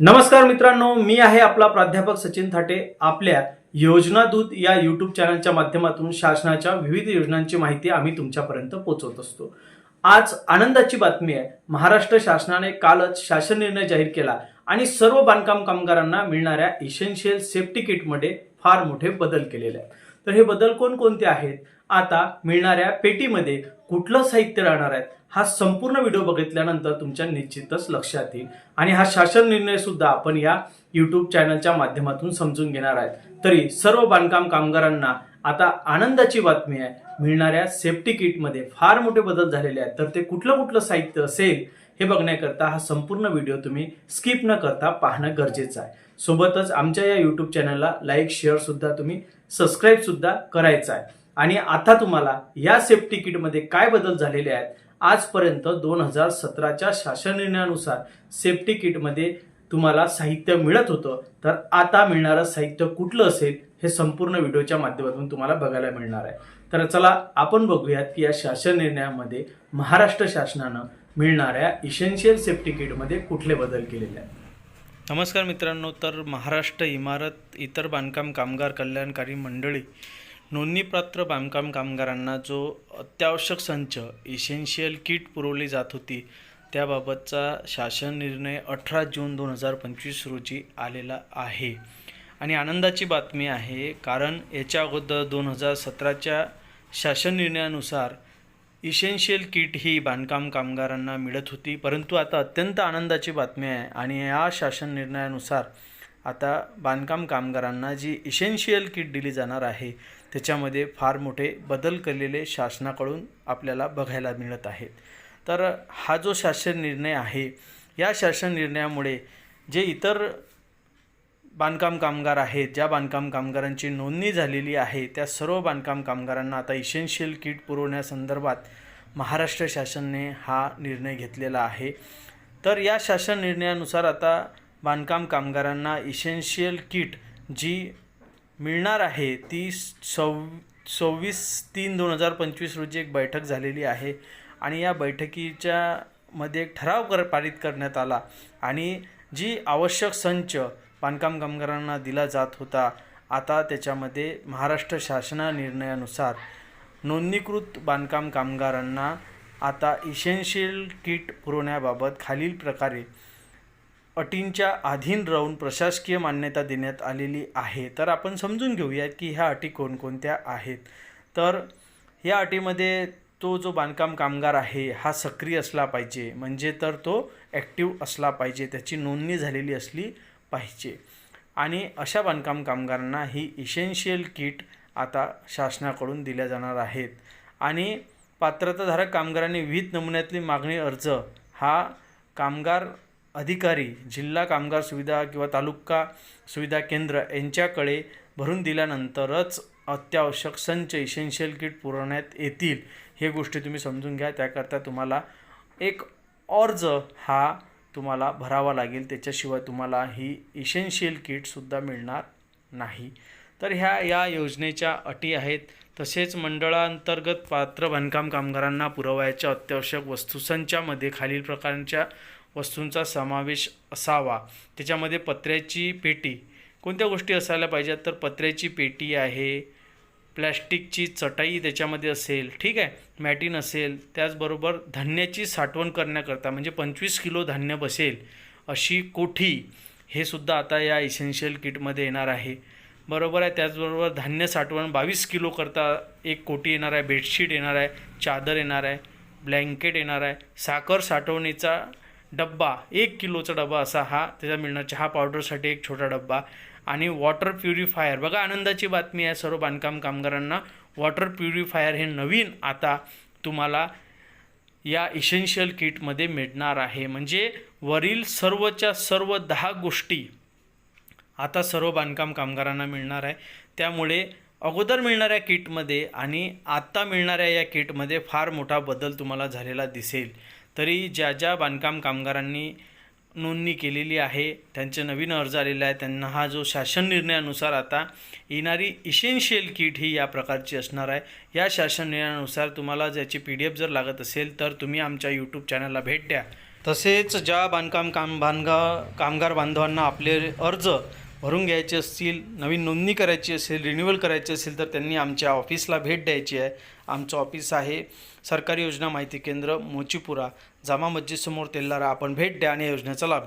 नमस्कार मित्रांनो मी आहे आपला प्राध्यापक सचिन थाटे. आपल्या योजना दूत या यूट्यूब चॅनलच्या माध्यमातून शासनाच्या विविध योजनांची माहिती आम्ही तुमच्यापर्यंत पोहोचवत असतो. आज आनंदाची बातमी आहे. महाराष्ट्र शासनाने कालच शासन निर्णय जाहीर केला आणि सर्व बांधकाम कामगारांना मिळणाऱ्या इसेन्शियल सेफ्टी किटमध्ये फार मोठे बदल केलेले आहेत. तर हे बदल कोणकोणते आहेत? आता मिळणाऱ्या पेटीमध्ये कुठलं साहित्य राहणार आहे? हा संपूर्ण व्हिडिओ बघितल्यानंतर तुमच्या निश्चितच लक्षात येईल. आणि हा शासन निर्णय सुद्धा आपण या युट्यूब चॅनलच्या माध्यमातून समजून घेणार आहेत. तरी सर्व बांधकाम कामगारांना आता आनंदाची बातमी आहे. मिळणाऱ्या सेफ्टी किटमध्ये फार मोठे बदल झालेले आहेत. तर ते कुठलं कुठलं साहित्य असेल हे बघण्याकरता हा संपूर्ण व्हिडिओ तुम्ही स्किप न करता पाहणं गरजेचं आहे. सोबतच आमच्या या यूट्यूब चॅनलला लाईक शेअरसुद्धा तुम्ही सबस्क्राईबसुद्धा करायचं आहे. आणि आता तुम्हाला या सेफ्टी किटमध्ये काय बदल झालेले आहेत? आजपर्यंत दोन हजार सतराच्या शासन निर्णयानुसार सेफ्टी किटमध्ये तुम्हाला साहित्य मिळत होतं तर आता मिळणारं साहित्य कुठलं असेल हे संपूर्ण व्हिडिओच्या माध्यमातून तुम्हाला बघायला मिळणार आहे. तर चला आपण बघूयात की या शासन निर्णयामध्ये महाराष्ट्र शासनानं मिळणाऱ्या इसेन्शियल सेफ्टी किटमध्ये कुठले बदल केलेले आहेत? नमस्कार मित्रांनो तर महाराष्ट्र इमारत इतर बांधकाम कामगार कल्याणकारी मंडळी नोंदणीपात्र बांधकाम कामगारांना जो अत्यावश्यक संच इसेन्शियल किट पुरवली जात होती त्याबाबतचा शासन निर्णय अठरा जून दोन हजार पंचवीस रोजी आलेला आहे. आणि आनंदाची बातमी आहे कारण याच्या अगोदर दोन हजार सतराच्या शासन निर्णयानुसार इसेन्शियल किट ही बांधकाम कामगारांना मिळत होती. परंतु आता अत्यंत आनंदाची बातमी आहे आणि या शासन निर्णयानुसार आता बांधकाम कामगारांना जी इसेन्शियल किट दिली जाणार आहे त्याच्यामध्ये फार मोठे बदल केलेले शासनाकडून आपल्याला बघायला मिळत आहेत. तर हा जो शासन निर्णय आहे या शासन निर्णयामुळे जे इतर बांधकाम कामगार आहेत ज्या बांधकाम कामगारांची नोंदणी झालेली आहे त्या सर्व बांधकाम कामगारांना आता इसेन्शियल किट पुरवण्यासंदर्भात महाराष्ट्र शासनाने हा निर्णय घेतलेला आहे. तर या शासन निर्णयानुसार आता बांधकाम कामगारांना इसेन्शियल किट जी मिळणार आहे ती सव सव्वीस तीन दोन हजार पंचवीस रोजी एक बैठक झालेली आहे. आणि या बैठकीच्या मध्ये एक ठराव कर पारित करण्यात आला. आणि जी आवश्यक संच बांधकाम कामगारांना दिला जात होता आता त्याच्यामध्ये महाराष्ट्र शासना निर्णयानुसार नोंदणीकृत बांधकाम कामगारांना आता इसेन्शियल किट पुरवण्याबाबत खालील प्रकारे अटींच्या अधीन राहून प्रशासकीय मान्यता देण्यात आलेली आहे. तर आपण समजून घेऊयात की ह्या अटी कोणकोणत्या आहेत. तर या अटीमध्ये तो जो बांधकाम कामगार आहे हा सक्रिय असला पाहिजे. म्हणजे तर तो ॲक्टिव्ह असला पाहिजे. त्याची नोंदणी झालेली असली पाहिजे. आणि अशा बांधकाम कामगारांना ही इसेन्शियल किट आता शासनाकडून दिल्या जाणार आहेत. आणि पात्रताधारक कामगारांनी विविध नमुन्यातली मागणी अर्ज हा कामगार अधिकारी जिल्हा कामगार सुविधा किंवा तालुका सुविधा केंद्र यांच्याकडे भरून दिल्यानंतरच अत्यावश्यक संच इसेन्शियल किट पुरवण्यात येतील. हे गोष्टी तुम्ही समजून घ्या. त्याकरता तुम्हाला एक अर्ज हा तुम्हाला भरावा लागेल. त्याच्याशिवाय तुम्हाला ही इसेन्शियल किटसुद्धा मिळणार नाही. तर ह्या या योजनेच्या अटी आहेत. तसेच मंडळांतर्गत पात्र बांधकाम कामगारांना पुरवायच्या अत्यावश्यक वस्तूसंचामध्ये खालील प्रकारांच्या वस्तूंचा समावेश असावा. त्याच्यामध्ये पत्र्याची पेटी कोणत्या गोष्टी असायला पाहिजेत? तर पत्र्याची पेटी आहे प्लॅस्टिकची चटाई त्याच्यामध्ये असेल ठीक आहे मॅटिन असेल त्याचबरोबर धान्याची साठवण करण्याकरता म्हणजे पंचवीस किलो धान्य बसेल अशी कोठी हे सुद्धा आता या इसेन्शियल किटमध्ये येणार आहे. बरोबर आहे त्याचबरोबर धान्य साठवण बावीस किलो करता एक कोटी येणार आहे बेडशीट येणार आहे चादर येणार आहे ब्लँकेट येणार आहे साखर साठवणीचा डब्बा एक किलोचा डबा असा हा त्याचा मिळणार. चहा पावडरसाठी एक छोटा डब्बा आणि वॉटर प्युरिफायर. बघा आनंदाची बातमी आहे सर्व बांधकाम कामगारांना. वॉटर प्युरिफायर हे नवीन आता तुम्हाला या इसेन्शियल किटमध्ये मिळणार आहे. म्हणजे वरील सर्वच्या सर्व दहा गोष्टी आता सर्व बांधकाम कामगारांना मिळणार आहे. त्यामुळे अगोदर मिळणाऱ्या किटमध्ये आणि आत्ता मिळणाऱ्या या किटमध्ये फार मोठा बदल तुम्हाला झालेला दिसेल. तरी ज्या ज्या बांधकाम कामगारांनी नोंदणी केलेली आहे त्यांचे नवीन अर्ज आलेले आहे त्यांना हा जो शासन निर्णयानुसार आता येणारी इसेन्शियल किट ही या प्रकारची असणार आहे. या शासन निर्णयानुसार तुम्हाला ज्याची पी डी एफ जर लागत असेल तर तुम्ही आमच्या यूट्यूब चॅनलला भेट द्या. तसेच ज्या बांधकाम काम बांधगा कामगार बांधवांना आपले अर्ज भरून घ्यायचे असतील नवीन नोंदणी करायची असेल रिन्युअल करायची असेल तर त्यांनी आमच्या ऑफिसला भेट द्यायची आहे. आमचं ऑफिस आहे सरकारी योजना माहिती केंद्र मोचीपुरा. जामा मस्जिदसमोर तेल्लारा आपण भेट द्या आणि या योजनेचा लाभ